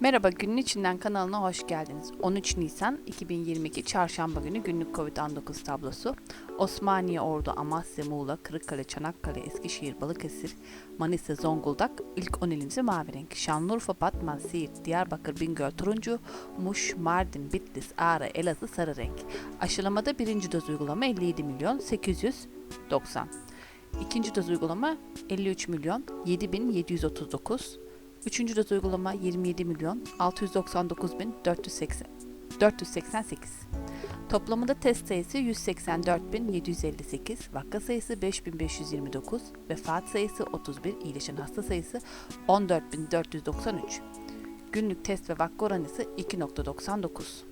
Merhaba Günün İçinden kanalına hoş geldiniz. 13 Nisan 2022 Çarşamba günü günlük Covid-19 tablosu. Osmaniye, Ordu, Amasya, Muğla, Kırıkkale, Çanakkale, Eskişehir, Balıkesir, Manisa, Zonguldak ilk 10 ilimizi mavi renk. Şanlıurfa, Batman, Siirt, Diyarbakır, Bingöl turuncu, Muş, Mardin, Bitlis, Ağrı, Elazığ sarı renk. Aşılamada birinci doz uygulama 57 milyon 890. İkinci doz uygulama 53 milyon 7739. Üçüncü doz uygulama 27 milyon 699 bin 480 488. Toplamında test sayısı 184.758, vaka sayısı 5.529, vefat sayısı 31, iyileşen hasta sayısı 14.493. Günlük test ve vaka oranısı 2.99.